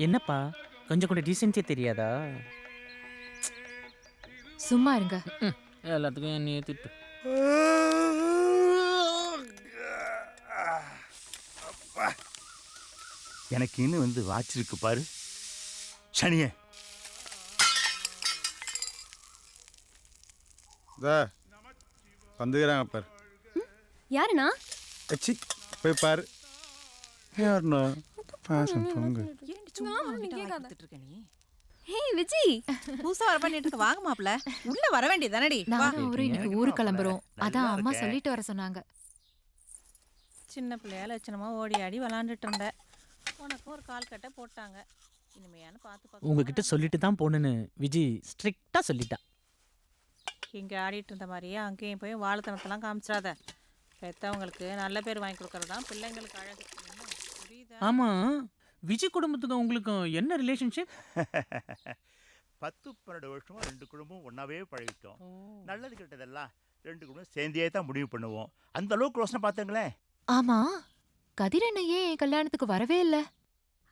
என்னப்பா? கொஞ்சம் கூட டீசென்ஸே தெரியாதா? சும்மா இருங்க. எல்லாத்துக்கும் என்னையே திட்டு. எனக்கு இன்னும் வந்து வாட்ச் இருக்கு பாரு. சனியே. வந்துக்கிறாங்க பாரு. யாருண்ணா? போய் பாரு. யாருண்ணா? பாசம் பொங்கு ஹே விஜி புதுசா வர பண்ணிட்டு இருக்க. வாங்க மாப்ள உள்ள வர வேண்டியது தானடி. இன்னைக்கு ஊரு கிளம்புறோம். அதான் அம்மா சொல்லிட்டு வர சொன்னாங்க. சின்ன பிள்ளையா லட்சணமா ஓடி ஆடி விளாண்டுட்டு இருந்த. ஒரு கால் கட்டை போட்டாங்க. இனிமையான பார்த்து பார்த்து உங்ககிட்ட சொல்லிட்டு தான் போகணுன்னு விஜி ஸ்ட்ரிக்டாக சொல்லிட்டா. இங்க ஆடிட்டு இருந்த மாதிரியே அங்கேயும் போய் வாழைத்தனத்தெல்லாம் காமிச்சிடாத. பெத்தவங்களுக்கு நல்ல பேர் வாங்கி கொடுக்கறது தான் பிள்ளைங்களுக்கு அழகு. புரியுதா? ஆமாம் விஜய் குடும்பத்துக்கும் உங்களுக்கும் என்ன ரிலேஷன்ஷிப் பத்து பன்னெண்டு வருஷமா ரெண்டு குடும்பம் ஒன்றாவே பழகிட்டோம். நல்லது கெட்டதெல்லாம் ரெண்டு குடும்பம் சேர்ந்தே தான் முடிவு பண்ணுவோம். அந்த அளவுக்கு ரோசனை பார்த்தீங்களேன் ஆமா. கதிரண்ணையே கல்யாணத்துக்கு வரவே இல்ல.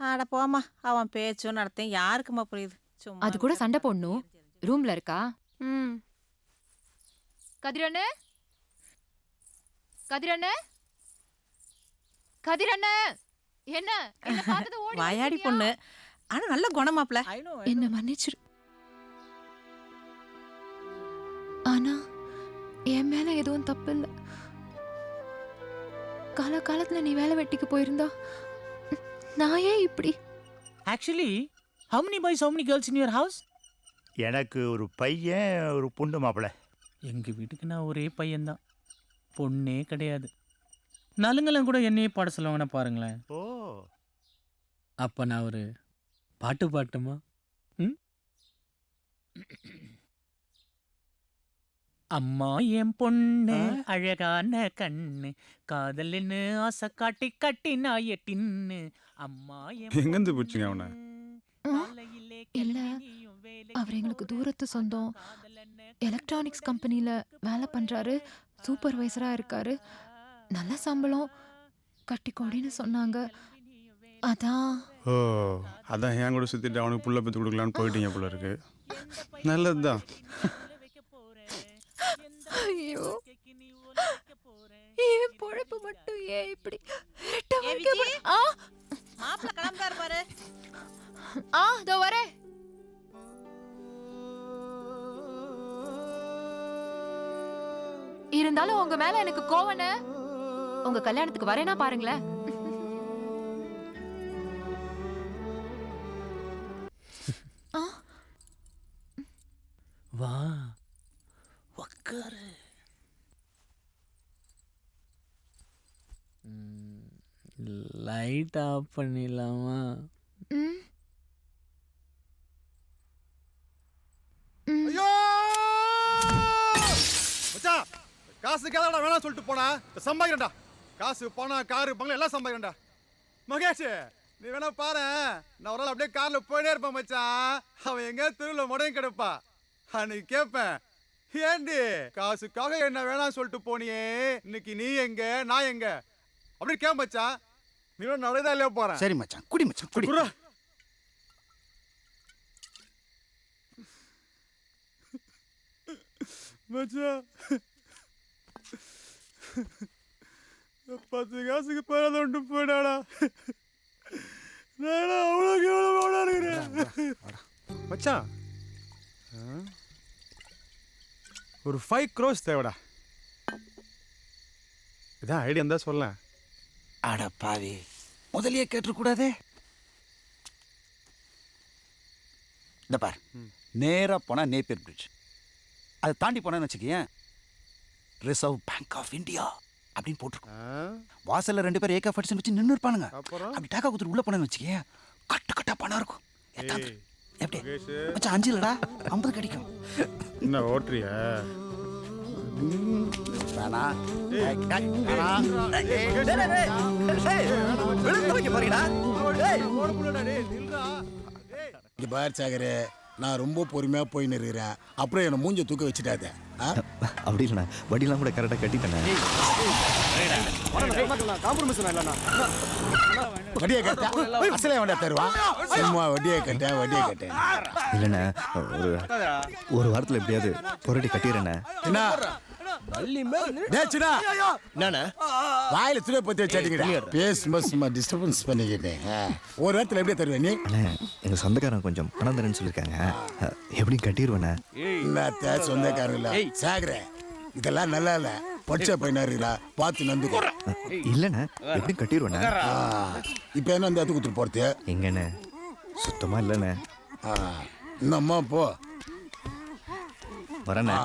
ஆட போமா அவன் பேச்சும் நடத்தையும் யாருக்குமா புரியுது? சும்மா அது கூட சண்டை போடணும். ரூம்ல இருக்கா? ம். கதிரண்ணு கதிரண்ணு கதிரண்ணு என்ன? என்ன பார்த்தது ஓடி வாயாடி? பொண்ணு. ஆனா நல்ல குணமாப்ல. என்ன மன்னிச்சிரு. ஆனா என் மேல எதுவும் தப்பு இல்ல காலகாலத்துல நீ வேலை வெட்டிக்கு போயிருந்தா நான் ஏன் இப்படி? Actually how many boys how many girls in your house? எனக்கு ஒரு பையன் ஒரு பொண்ணு மாப்பிள்ள எங்கள் வீட்டுக்கு நான் ஒரே பையன்தான். பொண்ணே கிடையாது. நலுங்கெல்லாம் கூட என்னையே பாட சொல்லுவாங்கன்னா பாருங்களேன். ஓ அப்போ நான் ஒரு பாட்டு பாட்டுமா? ம்? அம்மா என் பொண்ணு அழகான கண்ணு காதல்னு ஆசை காட்டி கட்டி நான் எட்டின்னு. அம்மா என் எங்கேருந்து பிடிச்சீங்க அவனை? இல்ல, அவர் எங்களுக்கு. தூரத்து சொந்தம். காதலன்னு எலக்ட்ரானிக்ஸ் கம்பெனில வேலை பண்றாரு சூப்பர்வைசரா இருக்காரு. நல்ல சம்பளம். கட்டி கொடின்னு சொன்னாங்க. அதான். ஓ அதான் என் கூட சுற்றிட்டு அவனுக்கு புள்ள பத்து கொடுக்கலான்னு போயிட்டீங்க போல இருக்கு. நல்லது தான் ஐயோ. என் பொழப்பு மட்டும் ஏன் இப்படி ஆ. மாப்பிள்ள கிளம்புறாரு பாரு. ஆ இதோ வரேன் இருந்தாலும் உங்க மேல எனக்கு கோவன உங்க கல்யாணத்துக்கு வரேனா பாருங்களேன். லைட் ஆஃப் பண்ணிடலாமா? ம். ஐயோ! மச்சான் காசு கேளடா வேணாம் சொல்லிட்டு போனா. சம்பாதிக்கிறேன்டா. காசு பணம் காரு பங்களா எல்லாம் சம்பாதிக்கிறேன்டா. மகேஷ் நீ வேணா பாரு. நான் ஒரு நாள் அப்படியே கார்ல போயிட்டே இருப்பேன் மச்சான் அவன் எங்க தெருவில் முடையும் கிடப்பா. அன்னைக்கு கேட்பேன் ஏண்டி காசுக்காக என்ன வேணாம் சொல்லிட்டு போனியே? இன்னைக்கு நீ எங்க நான் எங்க? அப்படி கே மச்சான் நீ நடந்தா இல்லையா போறேன் சரி மச்சான் குடி மச்சான் குடி. மச்சான். பத்து காசுக்கு பேரத ஒன்று போயிடாடா நான் அவ்வளோ கேவலமாடா இருக்கிறேன். மச்சான்? ஒரு ஃபைவ் க்ரோஸ் தேவைடா. இதான் ஐடியா இருந்தா சொல்லேன் அட பாவி. முதலியே கேட்டுக்கூடாதே இந்த பார் நேரா போனா நேப்பியர் பிரிட்ஜ் அதை தாண்டி போனேன்னு வச்சுக்கேன் ரிசர்வ் பேங்க் ஆஃப் இந்தியா அப்படின்னு போட்டிருக்கோம்? வாசல்ல ரெண்டு பேர் ஏகா ஃபட்சன் வச்சு நின்று இருப்பானுங்க. அப்படி டாக்கா குத்துட்டு உள்ள போனேன்னு வச்சுக்கேன் கட்டு கட்டா பணம் இருக்கும். எப்படி? மச்சான் அஞ்சு இல்லடா. ஐம்பது கிடைக்கும். என்ன ஓட்டுறியா? வேணா. இங்க பார் சாகரு நான் ரொம்ப பொறுமையா போய் நிறுகிறேன். அப்புறம் என்னை மூஞ்ச தூக்க வச்சுட்டாத. ஆ? அப்படி இல்லைண்ணா. வண்டிலாம் கூட கரெக்டாக கட்டிட்டேண்ணே. வட்டியை கட்ட? அசலே வேண்டாம் தருவா? சும்மா வட்டியை கட்ட வட்டியை கட்ட. இல்லைண்ணே ஒரு ஒரு வாரத்தில் எப்படியாவது புரட்டி கட்டிடுறேண்ணே. என்ன? என்னண்ணே? வாயில துணை பத்தி வச்சாட்டீங்கடா பேசும்போது சும்மா டிஸ்டர்பன்ஸ் பண்ணிக்கிட்டேன். ஒரு வாரத்தில் எப்படியே தருவேன் நீ? அண்ணே எங்கள் சொந்தக்காரன் கொஞ்சம் பணம் தரேன்னு சொல்லியிருக்காங்க அஹ், எப்படியும் கட்டிடுவேண்ணே என்னத்த சொந்தக்காரங்க இல்ல. சாகுற இதெல்லாம் நல்லா இல்ல. பச்சை பையனா இருக்குடா. பார்த்து அஹ், இல்லைண்ணே எப்படியும் கட்டிடுவேண்ணே ஆ, இப்ப என்ன அந்த இடத்துக்கு கொடுத்துட்டு போறது? எங்கண்ணே? சுத்தமாக இல்லைண்ணே. ஆ, இன்னம்மா போ. வரேண்ணே.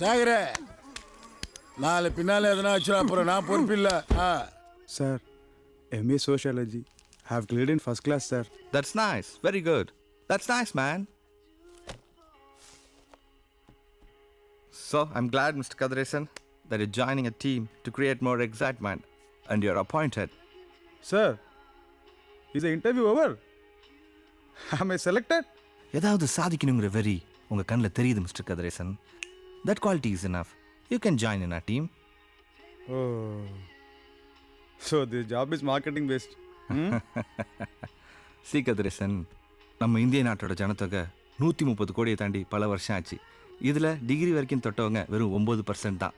சாகுற நாளை பின்னால எதனா ஆச்சுன்னா அப்புறம் நான் பொறுப்பில்ல ஆ sir MA sociology have cleared in first class sir That's nice. Very good. That's nice, man. So, I'm glad, Mr. Kadresan, that you're joining a team to create more excitement and you're appointed. Sir is interview over I selected ஏதாவது சாதிக்கணுங்கிற வெறி உங்கள் கண்ணில் தெரியுது mister Kathiresan that quality is enough you can join in a team oh so the job is marketing based see Kathiresan நம்ம இந்திய நாட்டோட ஜனத்தொகை நூற்றி முப்பது கோடியை தாண்டி பல வருஷம் ஆச்சு. இதில் டிகிரி வரைக்கும் தொட்டவங்க வெறும் ஒம்பது பர்சன்ட் தான்.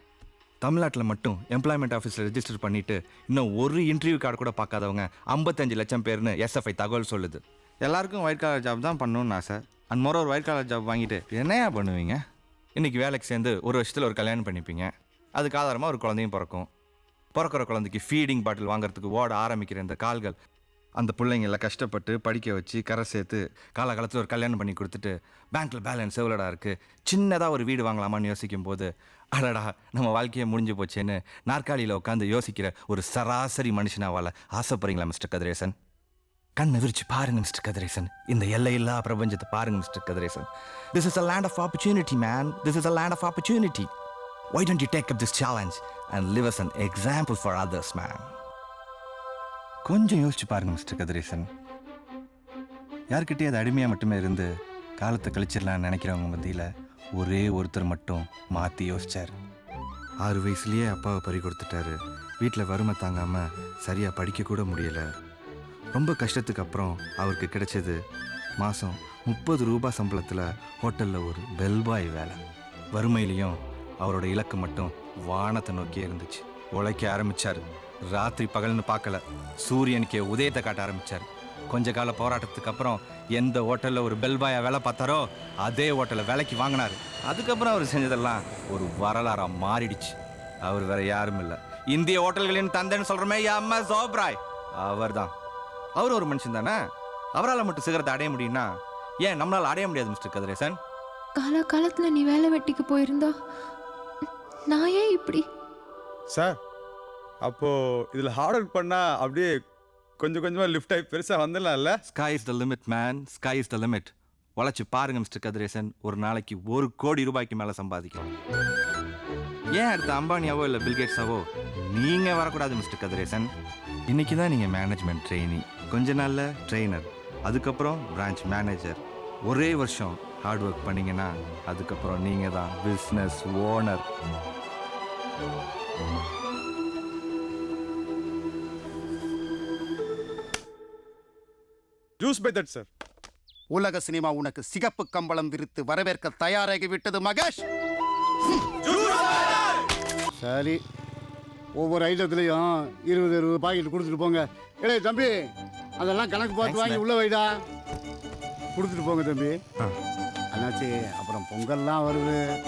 தமிழ்நாட்டில் மட்டும் எம்ப்ளாய்மெண்ட் ஆஃபீஸில் ரெஜிஸ்டர் பண்ணிட்டு இன்னும் ஒரு இன்டர்வியூ கார்டு கூட பார்க்காதவங்க ஐம்பத்தஞ்சு லட்சம் பேர்னு எஸ்எஃப்ஐ தகவல் சொல்லுது. எல்லாருக்கும் ஒயிட் காலர் ஜாப் தான் பண்ணணும்னு ஆசை. அண்ட் மொர ஒரு ஒயிட் காலர் ஜாப் வாங்கிட்டு என்னையா பண்ணுவீங்க? இன்றைக்கி வேலைக்கு சேர்ந்து ஒரு வருஷத்தில் ஒரு கல்யாணம் பண்ணிப்பீங்க. அதுக்கு ஆதாரமாக ஒரு குழந்தையும் பிறக்கும். பிறக்கிற குழந்தைக்கு ஃபீடிங் பாட்டில் வாங்குறதுக்கு ஓட ஆரம்பிக்கிற இந்த கால்கள் அந்த பிள்ளைங்கள கஷ்டப்பட்டு படிக்க வச்சு கரை சேர்த்து காலகாலத்தில் ஒரு கல்யாணம் பண்ணி கொடுத்துட்டு பேங்க்கில் பேலன்ஸ் எவ்வளோடா இருக்குது சின்னதாக ஒரு வீடு வாங்கலாமான்னு யோசிக்கும் போது அடடா நம்ம வாழ்க்கையே முடிஞ்சு போச்சேன்னு நாற்காலியில் உட்காந்து யோசிக்கிற ஒரு சராசரி மனுஷனாவால் ஆசைப்படுறீங்களா மிஸ்டர் கதிரேசன்? கண்ணை விரிச்சு பாருங்க மிஸ்டர் கதிரேசன். இந்த எல்லையில்லா பிரபஞ்சத்தை பாருங்க mister Kathiresan. This is a land of opportunity man this is a land of opportunity why don't you take up this challenge and live as an example for others man கொஞ்சம் யோசிச்சு பாருங்க mister Kathiresan. யார்கிட்டயும் அது அடிமையாக மட்டுமே இருந்து காலத்தை கழிச்சிடலான்னு நினைக்கிறவங்க மத்தியில் ஒரே ஒருத்தர் மட்டும் மாற்றி யோசிச்சார். ஆறு வயசுலேயே அப்பாவை பறி கொடுத்துட்டாரு. வீட்டில் வறுமை தாங்காமல் சரியாக படிக்க கூட முடியலை. ரொம்ப கஷ்டத்துக்கு அப்புறம் அவருக்கு கிடைச்சது மாதம் முப்பது ரூபாய் சம்பளத்தில் ஹோட்டலில் ஒரு பெல்பாய் வேலை. வறுமையிலையும் அவரோட இலக்கு மட்டும் வானத்தை நோக்கியே இருந்துச்சு. உழைக்க ஆரம்பித்தார் ராத்திரி பகல்னு பார்க்கல. சூரியனுக்கே உதயத்தை காட்ட ஆரம்பிச்சார். கொஞ்ச கால போராட்டத்துக்கு அப்புறம் எந்த ஹோட்டலில் ஒரு பெல்பாயா வேலை பார்த்தாரோ அதே ஹோட்டலில் வேலைக்கு வாங்கினார். அதுக்கப்புறம் அவர் செஞ்சதெல்லாம் ஒரு வரலாறாக மாறிடுச்சு. அவர் வேற யாரும் இல்லை இந்திய ஹோட்டல்களின் தந்தைன்னு சொல்கிறோமே அம்மா சோப்ராய் அவர் தான் அவர் ஒரு மனுஷன் தானே? அவரால் மட்டும் சிகரத்தை அடைய முடியும்னா ஏன் நம்மளால் அடைய முடியாது மிஸ்டர் கதிரேசன்? கால காலத்துல நீ வேலை வெட்டிக்கு போயிருந்தா நான் ஏன் இப்படி? சார் அப்போ இதில் ஹார்ட் ஒர்க் பண்ணால் அப்படியே கொஞ்சம் கொஞ்சமாக லிஃப்ட் ஆகி பெருசாக வந்துடலாம்ல? Sky is the limit man sky is the limit உழைச்சி பாருங்க மிஸ்டர் கதிரேசன். ஒரு நாளைக்கு ஒரு கோடி ரூபாய்க்கு மேலே சம்பாதிக்கலாம். ஏன் அடுத்த அம்பானியாவோ இல்லை பில்கேட்ஸாவோ நீங்கள் வரக்கூடாது மிஸ்டர் கதிரேசன். இன்னைக்கு தான் நீங்கள் மேனேஜ்மெண்ட் ட்ரெயினி கொஞ்ச நாளில் ட்ரெயினர் அதுக்கப்புறம் பிரான்ச் மேனேஜர் ஒரே வருஷம் ஹார்ட் ஒர்க் பண்ணீங்கன்னா அதுக்கப்புறம் நீங்கள் தான் business owner juice by that sir உலக சினிமா உனக்கு சிகப்பு கம்பளம் விரித்து வரவேற்க தயாராகி விட்டது மகேஷ். சரி ஒவ்வொரு ஐட்டத்துலையும் இருபது இருபது பாக்கெட் கொடுத்துட்டு போங்க. ஏடே தம்பி அதெல்லாம் கணக்கு பார்த்து வாங்கி உள்ள வைடா. கொடுத்துட்டு போங்க தம்பி. அண்ணாச்சி அப்புறம் பொங்கல்லாம் வருது.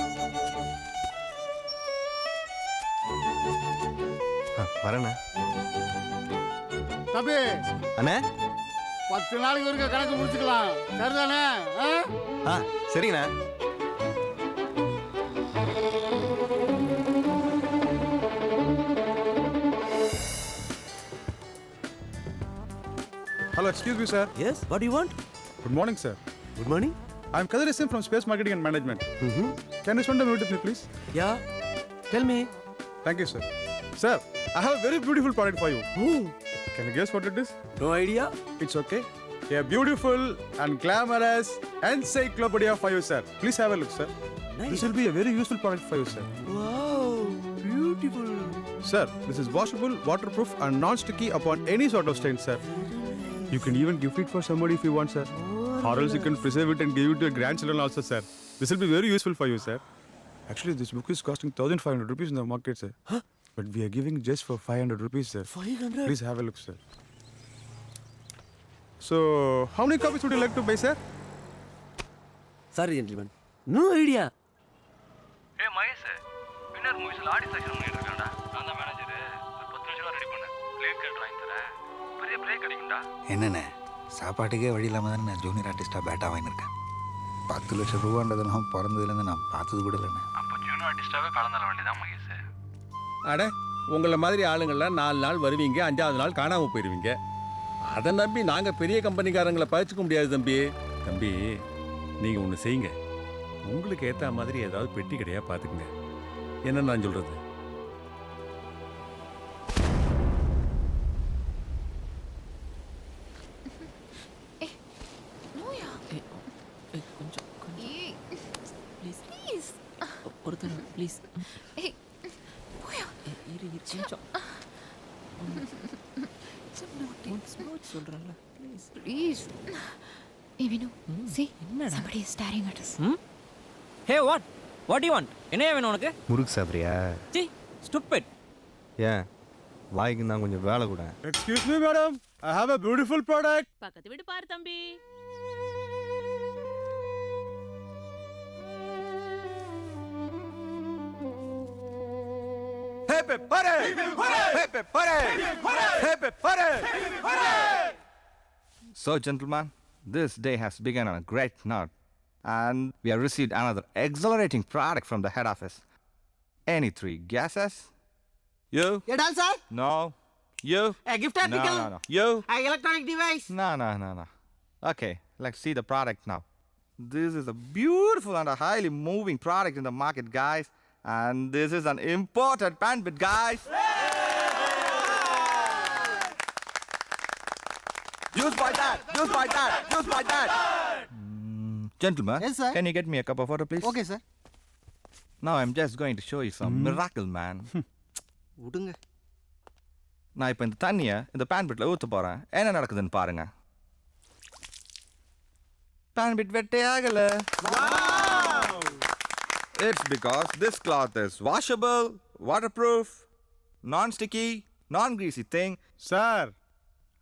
வரேண்ணே. தம்பி. அண்ணே. பத்து நாளைக்கு ஒருக்க கணக்கு முடிச்சுக்கலாம். சரிதானே? ஆ? Hello, excuse me, sir. Yes, what do you want? Good morning, sir. Good morning. I'm Kadir Singh from Space Marketing and Management. Mm-hmm. Can you spend a minute with me, please? Yeah. Tell me. Thank you, sir. Sir, I have a very beautiful product for you. Ooh. Can you guess what it is? No idea. It's okay. A beautiful and glamorous encyclopedia for you, sir. Please have a look, sir. Nice. This will be a very useful product for you, sir. Wow, beautiful. Sir, this is washable, waterproof, and non-sticky upon any sort of stain, sir. You can even gift it for somebody if you want, sir. Or else you can preserve it and give it to your grandchildren also, sir. This will be very useful for you, sir. Actually, this book is costing 1500 rupees in the market, sir. But we are giving just for 500 rupees, sir. 500? Please have a look, sir. So, how many copies would you like to buy, sir? Sorry gentleman no idea A Mahesh winner மூவிஸில் Aadi section பண்ணிட்டு இருக்காண்டா நான் தான் manager ஒரு பத்து லட்ச ரூபா ready பண்ணேன் plague card வாங்கி தரேன் பெரிய பிரேக் கிடைக்கும்டா. என்னண்ணே? சாப்பாட்டுக்கே வழி இல்லாமல் தானே நான் ஜூனியர் ஆர்டிஸ்டாக பேட்டா வாங்கியிருக்கேன். பத்து லட்சம் ரூபான்றதெல்லாம் பிறந்ததுலேருந்து நான் பார்த்தது கூட இல்லைண்ணே. அப்போ ஜூனியர் ஆர்டிஸ்டாகவே கலந்துட வேண்டியதான் மகேஷ். அட உங்களை மாதிரி ஆளுங்கள்லாம் நாலு நாள் வருவீங்க அஞ்சாவது நாள் காணாமல் போயிடுவீங்க அதை நம்பி நாங்கள் பெரிய கம்பெனிக்காரங்களை பழிச்சுக்க முடியாது தம்பி. தம்பி நீங்கள் ஒன்று செய்யுங்க. உங்களுக்கு ஏற்ற மாதிரி ஏதாவது பெட்டி கடையாக பார்த்துக்குங்க என்ன நான் சொல்கிறது கொஞ்சம் சொல்கிறேன்ல ப்ளீஸ் ப்ளீஸ் ஏய் வினு see? என்னடா? somebody is staring at us. Hey what what you want என்னையா வேணும் உனக்கு? முறுக்கு சாப்பிட்றியா? சி ஸ்டூபிட் ஏன்? வாய்க்கு தான் கொஞ்சம் வேலை கூட. Excuse me, madam. I have a beautiful product. பக்கத்து வீடு பாரு தம்பி. So, gentlemen, this day has begun on a great note, and we have received another exhilarating product from the head office. Any three guesses? You? Yadal, sir? No. You? A gift article? No, no, no. You? An electronic device? No, no, no, no. Okay, let's see the product now. This is a beautiful and a highly moving product in the market, guys. And this is an imported bandwidth, guys. Use by that. Use by that. Use by that. Mm, gentlemen, Yes, sir. can you get me a cup of water, please? Okay sir Now I'm just going to show you some miracle, man. விடுங்க நான் இப்போ இந்த தண்ணியை இந்த pan பிட்டில் ஊற்ற போகிறேன் என்ன நடக்குதுன்னு பாருங்க பேன் பிட் வெட்டே ஆகல because this cloth is washable waterproof non sticky non greasy thing Sir,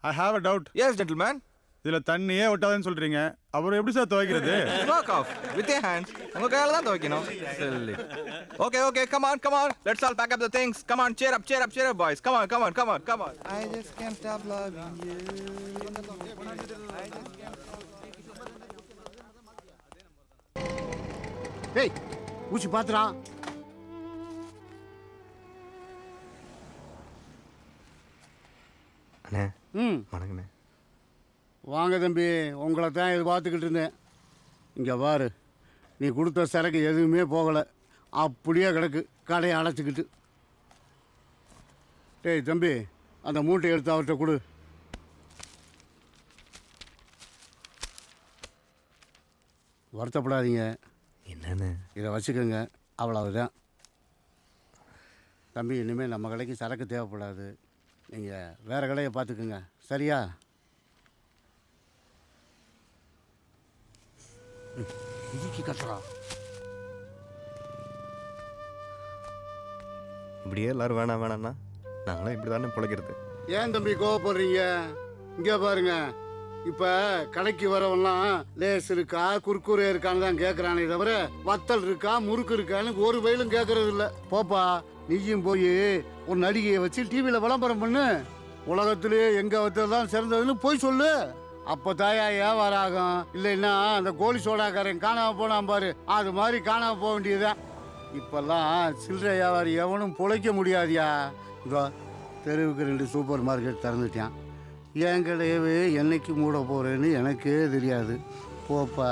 I have a doubt. Yes gentleman இதுல தண்ணியே ஒட்டாதுன்னு சொல்றீங்க. அப்புறம் எப்படி சார் துவைக்கிறது? Work off with a hands உங்க கையால தான் துவைக்கணும். Okay okay come on come on let's all pack up the things come on cheer up cheer up cheer up boys. Come on come on come on come on. I just can't stop loving you. டேய் ஊசி பாத்துடா அண்ணே ம். வணக்கண்ணே. வாங்க தம்பி உங்களை தான் எதிர்பார்த்துக்கிட்டு இருந்தேன். இங்கே பாரு நீ கொடுத்த சரக்கு எதுவுமே போகலை. அப்படியே கிடக்கு கடையை அடைச்சிக்கிட்டு. டேய் தம்பி அந்த மூட்டை எடுத்து அவர்கிட்ட கொடு. வருத்தப்படாதீங்க. என்னண்ணே இதை வச்சுக்கோங்க. அவ்வளவுதான். தம்பி இனிமேல் நம்ம கடைக்கு சரக்கு தேவைப்படாது. நீங்கள் வேறு கடையை பார்த்துக்குங்க. சரியா? ம், இதுக்கு கட்டுறா. இப்படியே எல்லாரும் வேணாம் வேணாம்னா நாங்களாம் இப்படி தானே பிழைக்கிறது. ஏன் தம்பி கோவப்படுறீங்க? இங்கே பாருங்க. இப்போ கடைக்கு வரவெல்லாம் லேஸ் இருக்கா குர்குரே இருக்கான்னு தான் கேட்குறானே தவிர வத்தல் இருக்கா முறுக்கு இருக்கான்னு ஒரு வயலும் கேட்கறது இல்லை. போப்பா நீயும் போய் ஒரு நடிகையை வச்சு டிவியில் விளம்பரம் பண்ணு. உலகத்திலேயே எங்கே வத்தல் தான் சிறந்ததுன்னு போய் சொல்லு. அப்போ தாயா வியாபாரம் ஆகும் இல்லைன்னா அந்த கோழி சோடாக்காரன் காணாம போனான் பாரு. அது மாதிரி காணாம போக வேண்டியதுதான். இப்பெல்லாம் சில்லறை வியாபாரி எவனும் பிழைக்க முடியாதியா. இதோ தெருவுக்கு ரெண்டு சூப்பர் மார்க்கெட் திறந்துட்டான். என் கடையவே என்னைக்கு மூட போகிறேன்னு எனக்கே தெரியாது. போப்பா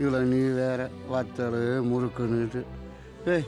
இவ்வளோ நீ வேற வத்தல் முறுக்குன்னுட்டு. ஏய்